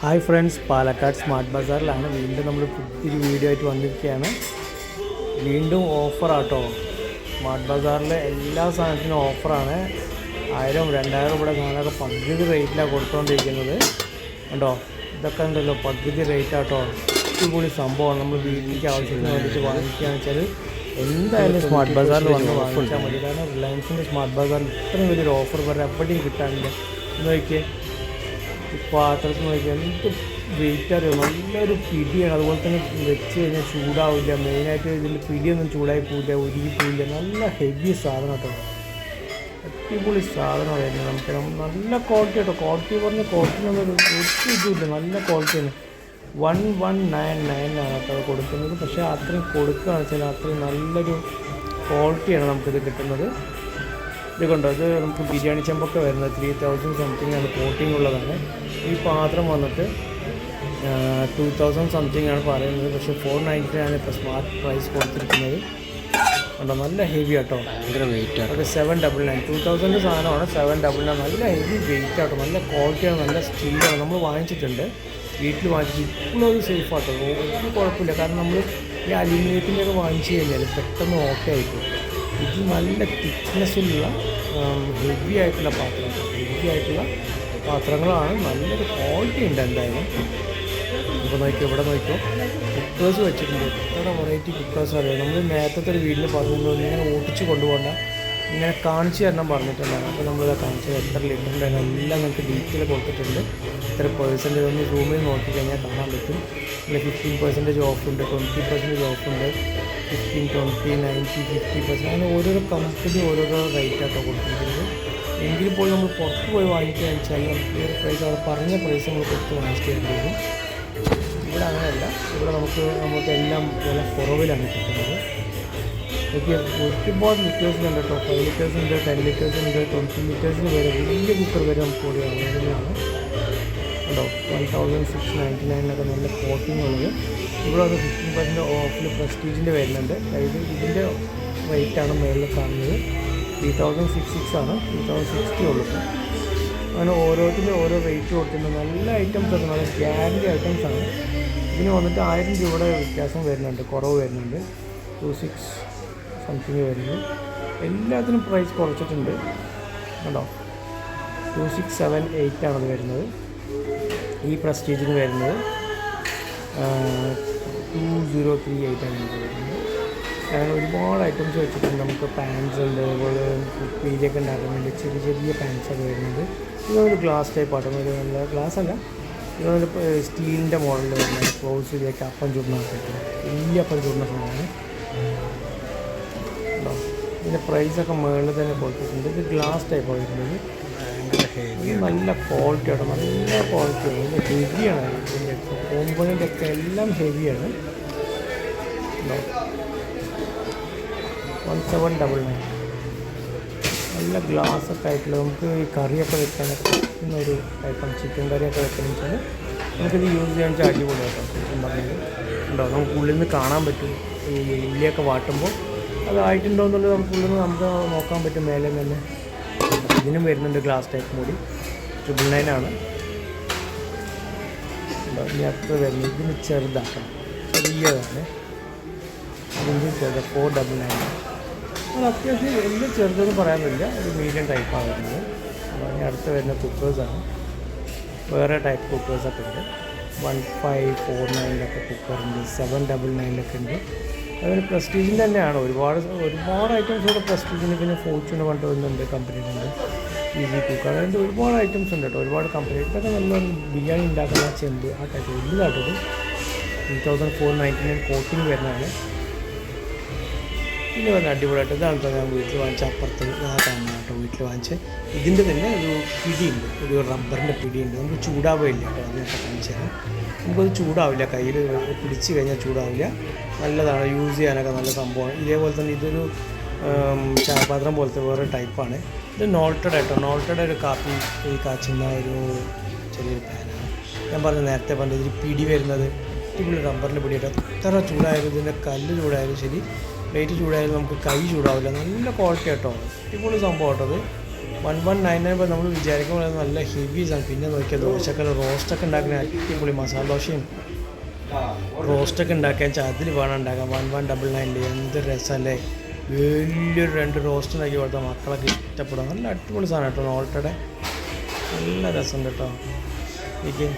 Hi friends Palakkad smart ബസാറിലാണ് വീണ്ടും നമ്മൾ പുതിയൊരു വീഡിയോ ആയിട്ട് വന്നിരിക്കുകയാണ്. വീണ്ടും ഓഫറാട്ടോ. സ്മാർട്ട് ബസാറിലെ എല്ലാ സാധനത്തിനും ഓഫറാണ്. ആയിരം രണ്ടായിരം ഇവിടെ സാധനമൊക്കെ പകുതി റേറ്റിലാണ് കൊടുത്തുകൊണ്ടിരിക്കുന്നത് കണ്ടോ? ഇതൊക്കെ ഉണ്ടല്ലോ പകുതി റേറ്റ് ആട്ടോ കൂടി സംഭവമാണ്. നമ്മൾ വീട്ടിലേക്ക് ആവശ്യത്തിന് വേണ്ടിയിട്ട് വാങ്ങിക്കുകയാണെന്ന് വെച്ചാൽ എന്തായാലും സ്മാർട്ട് ബസാറിൽ വന്ന് വാങ്ങിച്ചാൽ മതി. കാരണം റിലയൻസിന്റെ സ്മാർട്ട് ബസാറിൽ ഇത്രയും വലിയൊരു ഓഫർ വരെ എവിടെയും കിട്ടാനില്ല. എന്ന് നോക്കിയേ പാത്രത്തിൽ നോക്കിയാൽ എന്ത് വെയിറ്റ് അറിയോ? നല്ലൊരു പിടിയാണ്. അതുപോലെ തന്നെ വെച്ച് കഴിഞ്ഞാൽ ചൂടാവില്ല. മെയിനായിട്ട് ഇതിന്റെ പിടിയൊന്നും ചൂടായി പോവില്ല ഉരുകി പോവില്ല. നല്ല ഹെവി സാധനം കേട്ടോ. അടിപൊളി സാധനമായിരുന്നു നമുക്ക് നമ്മ- നല്ല ക്വാളിറ്റി കേട്ടോ. ക്വാളിറ്റി പറഞ്ഞ ക്വാളിറ്റിനൊന്നും ഒരു ഇതുമില്ല. നല്ല ക്വാളിറ്റിയാണ് വൺ വൺ നയൻ നയൻ ആണ് കേട്ടോ അത് കൊടുക്കുന്നത്. പക്ഷേ അത്രയും കൊടുക്കുകയാണ് വെച്ചാൽ അത്രയും നല്ലൊരു ക്വാളിറ്റിയാണ് നമുക്കിത് കിട്ടുന്നത്. ഇത് കണ്ടോ? ഇത് നമുക്ക് ബിരിയാണി ചെമ്പൊക്കെ വരുന്നത്. ത്രീ തൗസൻഡ് സംതിങ് ആണ്. കോട്ടിംഗ് ഉള്ളതാണ്. ഈ പാത്രം വന്നിട്ട് ടു തൗസൻഡ് സംതിങ് ആണ് പറയുന്നത്. പക്ഷേ ഫോർ നയന്റി ആണ് ഇപ്പോൾ സ്മാർട്ട് പ്രൈസ് കൊടുത്തിരിക്കുന്നത്. ഉണ്ടോ നല്ല ഹെവി ആട്ടോ. ഭയങ്കര വെയിറ്റ് ആണ് അത് seven double nine two thousand സാധനമാണ്. സെവൻ ഡബിൾ നയൻ നല്ല ഹെവി വെയിറ്റ് ആട്ടോ. നല്ല ക്വാളിറ്റിയാണ് നല്ല സ്റ്റീലാണ് നമ്മൾ വാങ്ങിച്ചിട്ടുണ്ട്. വീട്ടിൽ വാങ്ങിച്ചു ഇപ്പോഴും അത് സേഫ് ആട്ടോ. ഒരു കുഴപ്പമില്ല. കാരണം നമ്മൾ ഈ അലുമിനിയത്തിന്റെ ഒക്കെ വാങ്ങിച്ചു കഴിഞ്ഞാൽ പെട്ടെന്ന് ഓക്കെ ആയിട്ടു ഇത് നല്ല തിക്നെസ്സുള്ള ഹെവി ആയിട്ടുള്ള പാത്രം. ഹെവി ആയിട്ടുള്ള പാത്രങ്ങളാണ്. നല്ലൊരു ക്വാളിറ്റി ഉണ്ട് എന്തായാലും. ഇപ്പോൾ നോക്കിയോ ഇവിടെ നോക്കിയോ. കുക്കേഴ്സ് വെച്ചിട്ടുണ്ട്. എത്ര വെറൈറ്റി കുക്കേഴ്സ് അറിയാം? നമ്മൾ നേരത്തെ ഒരു വീട്ടിൽ പറഞ്ഞു ഇങ്ങനെ ഓട്ടിച്ച് കൊണ്ടുപോകണ്ട. ഇങ്ങനെ കാണിച്ചു തരണം പറഞ്ഞിട്ടുണ്ടായിരുന്നു. അപ്പോൾ നമ്മളിത് കാണിച്ചത് എത്ര ലിറ്ററിന്റെ എല്ലാം നമുക്ക് ഡീറ്റെയിൽ കൊടുത്തിട്ടുണ്ട്. എത്ര പേഴ്സന്റേജ് ഒന്ന് റൂമിൽ നോക്കി കഴിഞ്ഞാൽ കാണാൻ പറ്റും. പിന്നെ ഫിഫ്റ്റീൻ പെർസെന്റേജ് ഓഫ് ഉണ്ട് ട്വന്റി പെർസെന്റേജ് ഓഫ് ഉണ്ട്. Fifteen twenty ninety fifty percent അങ്ങനെ ഓരോരോ കമ്പനി ഓരോരോ റേറ്റ് റേറ്റാട്ടോ കൊടുത്തിരിക്കുന്നത് എങ്കിൽ പോലും നമ്മൾ പുറത്ത് പോയി വാങ്ങിക്കുക വെച്ചാൽ നമുക്ക് ഈ ഒരു പ്രൈസ് അവിടെ പറഞ്ഞ പ്രൈസ് നമ്മൾ കൊടുത്ത് വാങ്ങിക്കേണ്ടി വരും ഇവിടെ അങ്ങനെയല്ല. ഇവിടെ നമുക്ക് നമുക്ക് എല്ലാം വില കുറവിലാണ് കിട്ടുന്നത്. എനിക്ക് ഒരുപാട് ലിറ്റേഴ്സിനുണ്ട് കേട്ടോ. ഫൈവ് ലിറ്റേഴ്സ് ഉണ്ട് ടെൻ ലിറ്റേഴ്സ് ഉണ്ട് ട്വന്റി ലിറ്റേഴ്സിന് വരെ വലിയ കുക്കർ വരെ നമുക്ക് കൂടി അവൈലബിളാണ് ഉണ്ടോ വൺ തൗസൻഡ് സിക്സ് നയന്റി നയനിലൊക്കെ നല്ല കോട്ടിംഗ് ഉള്ളത്. ഇവിടെ അത് ഫിഫ്റ്റീൻ പെർസെന്റ് ഓഫിൽ പ്രസ്റ്റീജിന്റെ വരുന്നുണ്ട്. അതായത് ഇതിന്റെ റേറ്റാണ് മേളിൽ കാണുന്നത്. ത്രീ തൗസൻഡ് സിക്സ് സിക്സ് ആണ്. ത്രീ തൗസൻഡ് സിക്സ്റ്റി ഉള്ളൂ. അങ്ങനെ ഓരോത്തിനും ഓരോ റേറ്റ് കൊടുത്തിട്ടുണ്ട്. നല്ല ഐറ്റംസ് ആണ് നല്ല ഗ്യാരണ്ടി ഐറ്റംസ് ആണ്. ഇതിന് വന്നിട്ട് ആയിരം രൂപയുടെ വ്യത്യാസം വരുന്നുണ്ട്. കുറവ് വരുന്നുണ്ട്. ടു സിക്സ് സംതിങ് വരുന്നു. എല്ലാത്തിനും പ്രൈസ് കുറച്ചിട്ടുണ്ട്. കണ്ടോ? ടു സിക്സ് സെവൻ എയ്റ്റ് ആണത് വരുന്നത്. ഈ പ്രസ്റ്റീജിന് വരുന്നത്. ടു സീറോ ത്രീ എയ്റ്റ് ആണ് വരുന്നത്. ഒരുപാട് ഐറ്റംസ് വെച്ചിട്ടുണ്ട്. നമുക്ക് പാൻസ് ഉണ്ട് അതുപോലെ പീരിയൊക്കെ ഉണ്ടാക്കാൻ വേണ്ടി ചെറിയ ചെറിയ പാൻസ് ഒക്കെ വരുന്നത്. ഇതൊരു ഗ്ലാസ് ടൈപ്പ് ആട്ടോ ഒരു നല്ല ഗ്ലാസ് അല്ല. ഇതൊരു സ്റ്റീലിന്റെ മോഡലിൽ വരുന്നത് ക്ലോസ് ഇതിലേക്ക് അപ്പം ചൂടുന്ന വലിയ അപ്പം ചൂടുന്ന ഉണ്ടോ ഇതിന്റെ പ്രൈസൊക്കെ മുകളിൽ തന്നെ കൊടുത്തിട്ടുണ്ട്. ഇത് ഗ്ലാസ് ടൈപ്പ് വരുന്നത്. നല്ല ക്വാളിറ്റിയാണ് നല്ല ക്വാളിറ്റിയാണ് നല്ല ഹെവിയാണ് ഇതിന്റെ കോമ്പണന്റ് ഒക്കെ എല്ലാം ഹെവിയാണ് വൺ സെവൻ ഡബിൾ നയൻ നല്ല ഗ്ലാസ് ഒക്കെ ആയിട്ടുള്ള നമുക്ക് ഈ കറിയൊക്കെ വെക്കാനൊക്കെ ഒരു ഐറ്റം ചിക്കൻ കറിയൊക്കെ വെക്കാന്ന് വെച്ചാൽ നമുക്കിത് യൂസ് ചെയ്യാൻ വെച്ചാൽ അടിപൊളിയാക്കാം ചിക്കൻ പറഞ്ഞത് ഉണ്ടോ? നമുക്ക് ഉള്ളിൽ നിന്ന് കാണാൻ പറ്റും. ഈ ഉള്ളിയൊക്കെ വാട്ടുമ്പോൾ അതായിട്ടുണ്ടോ എന്നുള്ളത് നമുക്ക് ഉള്ളിൽ നിന്ന് നമുക്ക് നോക്കാൻ പറ്റും. മേലെ തന്നെ. ഇതിനും വരുന്നുണ്ട് ഗ്ലാസ് ടൈപ്പ് മൂടി. ട്രിപ്പിൾ നയൻ ആണ്. ഇനി അത്ര വരുന്നത് ഇതിന് ചെറുതാക്കണം. ചെറിയതാണ്. ഇതിന്റെ ചെറുത് ഫോർ ഡബിൾ നയൻ അത് അത്യാവശ്യം വലിയ ചെറുതെന്ന് പറയാൻ പറ്റില്ല. ഒരു മീഡിയം ടൈപ്പാണ് വരുന്നത് അപ്പോൾ അടുത്ത് വരുന്ന കുക്കേഴ്സാണ് വേറെ ടൈപ്പ് കുക്കേഴ്സൊക്കെ ഉണ്ട്. വൺ ഫൈവ് ഫോർ നയനിലൊക്കെ കുക്കറുണ്ട് സെവൻ ഡബിൾ നയനിലൊക്കെ ഉണ്ട്. അതുപോലെ പ്രസ്റ്റീജിന്റെ തന്നെയാണ്. ഒരുപാട് ഒരുപാട് ഐറ്റംസ് ഇവിടെ പ്രസ്റ്റീജിന് പിന്നെ ഫോർച്യൂൺ കൊണ്ട് വരുന്നുണ്ട് കമ്പനിയിലുണ്ട് ഈസി കുക്കർ അതിന്റെ ഒരുപാട് ഐറ്റംസ് ഉണ്ട് കേട്ടോ. ഒരുപാട് കമ്പനി ഇതൊക്കെ നല്ല ബിരിയാണി ഉണ്ടാക്കുന്ന ചെമ്പ് ആ type വലുതായിട്ടത് three thousand four ninety nine coating വരുന്നതാണ്. പിന്നെ വന്ന അടിപൊളിയായിട്ട് ഇതാണ് ഞാൻ വീട്ടിൽ വാങ്ങിച്ച അപ്പുറത്ത് കാണുന്ന കേട്ടോ വീട്ടിൽ വാങ്ങിച്ച്. ഇതിന്റെ തന്നെ ഒരു പിടിയുണ്ട് ഒരു റബ്ബറിന്റെ പിടിയുണ്ട്. നമുക്ക് ചൂടാവുകയില്ല കേട്ടോ അതിനൊക്കെ കാണിച്ചു തരാം. നമുക്കത് ചൂടാവില്ല കയ്യിൽ പിടിച്ച് കഴിഞ്ഞാൽ ചൂടാവില്ല. നല്ലതാണ് യൂസ് ചെയ്യാനൊക്കെ നല്ല സംഭവമാണ്. ഇതേപോലെ തന്നെ ഇതൊരു ചായപാത്രം പോലത്തെ വേറെ ടൈപ്പാണ്. ഇത് നോൾട്ടഡ് ആയിട്ടോ നോൾട്ടഡ് ഒരു കാപ്പി കാച്ചുന്ന ഒരു ചെറിയൊരു പാനാണ്. ഞാൻ പറഞ്ഞ നേരത്തെ പറഞ്ഞ ഇതിൽ പിടി വരുന്നത് അടിപൊളി റബ്ബറിന്റെ പിടിയിട്ട് എത്ര ചൂടായാലും ഇതിന്റെ കല്ല് ചൂടായാലും ശരി പ്ലേറ്റ് ചൂടായാലും നമുക്ക് കൈ ചൂടാവില്ല. നല്ല ക്വാളിറ്റി കേട്ടോ അടിപൊളി സംഭവം കേട്ടത് വൺ വൺ നയൻ നയൻ നമ്മൾ വിചാരിക്കുമ്പോൾ നല്ല ഹെവി സാധനം പിന്നെ നോക്കിയാൽ ദോശക്കല്ല റോസ്റ്റൊക്കെ ഉണ്ടാക്കുന്ന അടിപൊളി മസാല ദോശയും. റോസ്റ്റൊക്കെ ഉണ്ടാക്കാൻ വെച്ചാൽ അതിൽ വേണം ഉണ്ടാക്കാൻ. വൺ വൺ ഡബിൾ നയന്റെ എന്ത് രസമല്ലേ വലിയൊരു രണ്ട് റോസ്റ്റ് ഉണ്ടാക്കി കൊടുത്താൽ മക്കളൊക്കെ ഇഷ്ടപ്പെടും. നല്ല അടിപൊളി സാധനം കേട്ടോ നോൾട്ടയുടെ നല്ല രസമുണ്ട് കേട്ടോ എനിക്ക്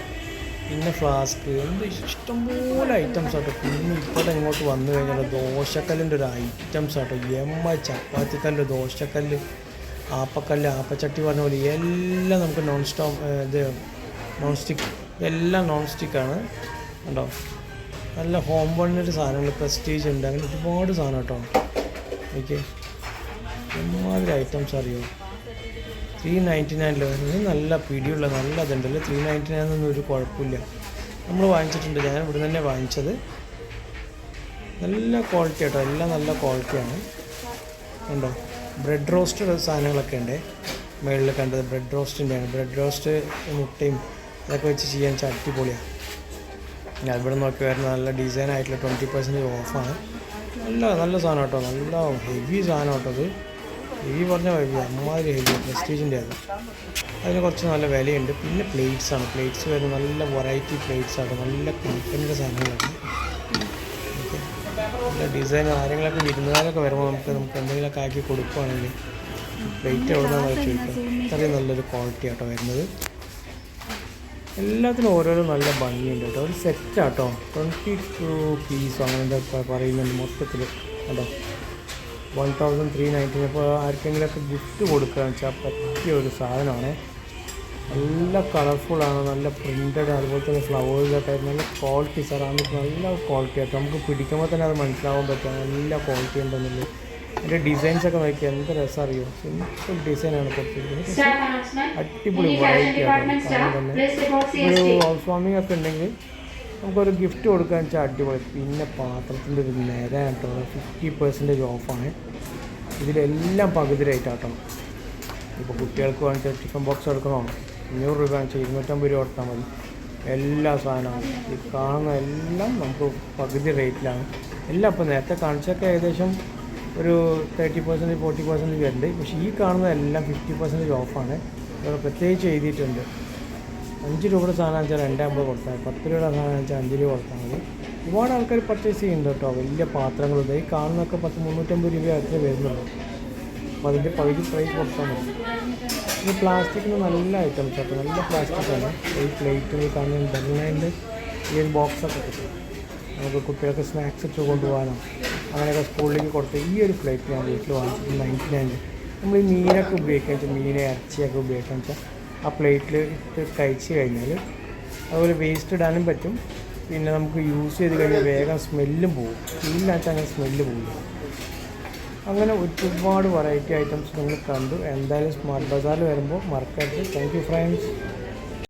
പിന്നെ ഫ്ലാസ്ക് എന്ത് ഇഷ്ടംപോലെ ഐറ്റംസ് ആട്ടോ. പിന്നെ ഇപ്പോഴത്തെ ഇങ്ങോട്ട് വന്നു കഴിഞ്ഞാൽ ദോശക്കല്ലിന്റെ ഒരു ഐറ്റംസ് ആട്ടോ. എമ്മ ചപ്പാത്തിക്കല്ല് ദോശക്കല്ല് ആപ്പക്കല്ല് ആപ്പച്ചട്ടി പറഞ്ഞ പോലെ എല്ലാം നമുക്ക് നോൺ സ്റ്റോപ്പ് ഇത് നോൺ സ്റ്റിക്ക് എല്ലാം നോൺ സ്റ്റിക്കാണ് കണ്ടോ? നല്ല ഹോം ബോണിന്റെ സാധനങ്ങൾ പ്രസ്റ്റീജ് ഉണ്ട്. അങ്ങനെ ഒരുപാട് സാധനം കേട്ടോ എനിക്ക് എമ്മാതിരി ഐറ്റംസ് അറിയോ? ത്രീ നയന്റി നയനിൽ വരുന്നത്. നല്ല പിടിയുള്ള നല്ല ഇതുണ്ടല്ലോ. ത്രീ നയന്റി നയനൊന്നും ഒരു കുഴപ്പമില്ല. നമ്മൾ വാങ്ങിച്ചിട്ടുണ്ട്. ഞാൻ ഇവിടെ തന്നെ വാങ്ങിച്ചത്. നല്ല ക്വാളിറ്റി കേട്ടോ എല്ലാം നല്ല ക്വാളിറ്റിയാണ് ഉണ്ടോ ബ്രെഡ് റോസ്റ്റ് സാധനങ്ങളൊക്കെ ഉണ്ട്. മുകളിൽ കണ്ടത് ബ്രെഡ് റോസ്റ്റിന്റെയാണ് ബ്രെഡ് റോസ്റ്റ് മുട്ടയും അതൊക്കെ വെച്ച് ചെയ്യാൻ ചട്ടി പൊളിയാണ് ഞാൻ ഇവിടെ നോക്കി വരുന്ന നല്ല ഡിസൈൻ ആയിട്ടുള്ള ട്വന്റി പെർസെന്റേജ് ഓഫാണ് നല്ല നല്ല സാധനം കേട്ടോ നല്ല ഹെവി സാധനം കേട്ടോ അത്. ഹെവി പറഞ്ഞ ഹെവി അമ്മാതിരി ഹെവി പ്രസ്റ്റീജിന്റെ അത്. അതിന് കുറച്ച് നല്ല വിലയുണ്ട്. പിന്നെ പ്ലേറ്റ്സ് ആണ്. പ്ലേറ്റ്സ് വരുന്ന നല്ല വെറൈറ്റി പ്ലേറ്റ്സ് ആണ്. നല്ല കമ്പനിയുടെ സാധനങ്ങളാണ്. ഓക്കെ. നല്ല ഡിസൈൻ ആരെങ്കിലൊക്കെ വിരുന്നുകാരൊക്കെ വരുമ്പോൾ നമുക്ക് നമുക്ക് എന്തെങ്കിലുമൊക്കെ ആക്കി കൊടുക്കുകയാണെങ്കിൽ പ്ലേറ്റ് എവിടെ നിന്നാണ് ചോദിക്കുക അത്രയും നല്ലൊരു ക്വാളിറ്റി ആട്ടോ വരുന്നത്. എല്ലാത്തിനും ഓരോരോ നല്ല ഭംഗിയുണ്ട് കേട്ടോ. ഒരു സെറ്റ് ആട്ടോ. ട്വന്റി ടു പീസോ അങ്ങനത്തെ പറയുന്നുണ്ട് മൊത്തത്തിൽ കേട്ടോ വൺ തൗസൻഡ് ത്രീ നയന്റീൻ അപ്പോൾ ആർക്കെങ്കിലുമൊക്കെ ഗിഫ്റ്റ് കൊടുക്കുകയെന്ന് വെച്ചാൽ പറ്റിയ ഒരു സാധനമാണ്. നല്ല കളർഫുള്ളാണ് നല്ല പ്രിന്റഡ് അതുപോലെ തന്നെ ഫ്ലവേഴ്സൊക്കെ നല്ല ക്വാളിറ്റി സെറാമിക് നല്ല ക്വാളിറ്റി ആയിട്ട് നമുക്ക് പിടിക്കുമ്പോൾ തന്നെ അത് മനസ്സിലാവാൻ പറ്റും. നല്ല ക്വാളിറ്റി ഉണ്ടെന്നുള്ളത്. അതിന്റെ ഡിസൈൻസ് ഒക്കെ നോക്കി എന്ത് രസം അറിയോ? സിമ്പിൾ ഡിസൈനാണ് കൊടുത്തിരിക്കുന്നത്. അടിപൊളി വൈറ്റ് ആണ്. തന്നെ. ഒരു ഹൗസ് വാമിംഗ് ഒക്കെ ഉണ്ടെങ്കിൽ നമുക്കൊരു ഗിഫ്റ്റ് കൊടുക്കാൻ വെച്ചാൽ അടിപൊളി. പിന്നെ പാത്രത്തിന്റെ ഒരു നേര കേട്ടോ. ഫിഫ്റ്റി പെർസെന്റേജ് ഓഫാണ് ഇതിലെല്ലാം പകുതി റേറ്റ് ആട്ടോ ഇപ്പോൾ കുട്ടികൾക്ക് വേണമെങ്കിൽ ടിഫിൻ ബോക്സ് എടുക്കണോ? അഞ്ഞൂറ് രൂപ വാങ്ങിച്ചാൽ ഇരുന്നൂറ്റമ്പത് രൂപ കൊടുത്താൽ മതി. എല്ലാ സാധനവും. ഈ കാണുന്ന എല്ലാം നമുക്ക് പകുതി റേറ്റിലാണ് എല്ലാം ഇപ്പോൾ നേരത്തെ കാണിച്ചൊക്കെ ഏകദേശം ഒരു തേർട്ടി പെർസെന്റേജ് ഫോർട്ടി പെർസെന്റേജ് ഉണ്ട്. പക്ഷേ ഈ കാണുന്ന എല്ലാം ഫിഫ്റ്റി പെർസെന്റേജ് ഓഫാണ് പ്രത്യേകിച്ച് എഴുതിയിട്ടുണ്ട്. അഞ്ച് രൂപയുടെ സാധനം വെച്ചാൽ രണ്ടമ്പത് കൊടുത്താൽ മതി. പത്ത് രൂപയുടെ സാധനം വെച്ചാൽ അഞ്ച് രൂപ കൊടുത്താൽ മതി. ഒരുപാട് ആൾക്കാർ പർച്ചേസ് ചെയ്യുന്നുണ്ട് കേട്ടോ. വലിയ പാത്രങ്ങളുണ്ട് ഈ കാണുന്നൊക്കെ പത്ത് മുന്നൂറ്റമ്പത് രൂപ അത്ര വരുന്നുണ്ട് അപ്പോൾ അതിന്റെ പകുതി പ്രൈസ് കൊടുത്താൽ മതി. ഇത് പ്ലാസ്റ്റിക്കിന് നല്ല ഐറ്റംസ് കേട്ടോ. നല്ല പ്ലാസ്റ്റിക്കാണ് ഈ പ്ലേറ്റ് ഈ കാണുന്ന ഡെർലൈനിൽ ഈ ഒരു ബോക്സൊക്കെ കിട്ടും. നമുക്ക് കുട്ടികൾക്ക് സ്നാക്സ് ഇട്ട് കൊണ്ടുപോകാനോ അങ്ങനെയൊക്കെ സ്കൂളിലേക്ക് കൊടുത്ത് ഈ ഒരു പ്ലേറ്റ് ഞാൻ വീട്ടിൽ വാങ്ങിച്ചിട്ട് നയന്റി നയൻ നമ്മൾ ഈ മീനൊക്കെ ഉപയോഗിക്കാൻ വെച്ചാൽ മീനെ ഇറച്ചിയൊക്കെ ഉപയോഗിക്കാൻ വെച്ചാൽ ആ പ്ലേറ്റിൽ ഇട്ട് കഴിച്ച് കഴിഞ്ഞാൽ അതുപോലെ വേസ്റ്റ് ഇടാനും പറ്റും. പിന്നെ നമുക്ക് യൂസ് ചെയ്ത് കഴിഞ്ഞാൽ വേഗം സ്മെല്ലും പോകും ഫീലിനകത്ത് അങ്ങനെ സ്മെല്ല് പോകില്ല അങ്ങനെ ഒരുപാട് വെറൈറ്റി ഐറ്റംസ് നിങ്ങൾ കണ്ടു. എന്തായാലും സ്മാർട്ട് ബസാറിൽ വരുമ്പോൾ മറക്കരുത്. Thank you friends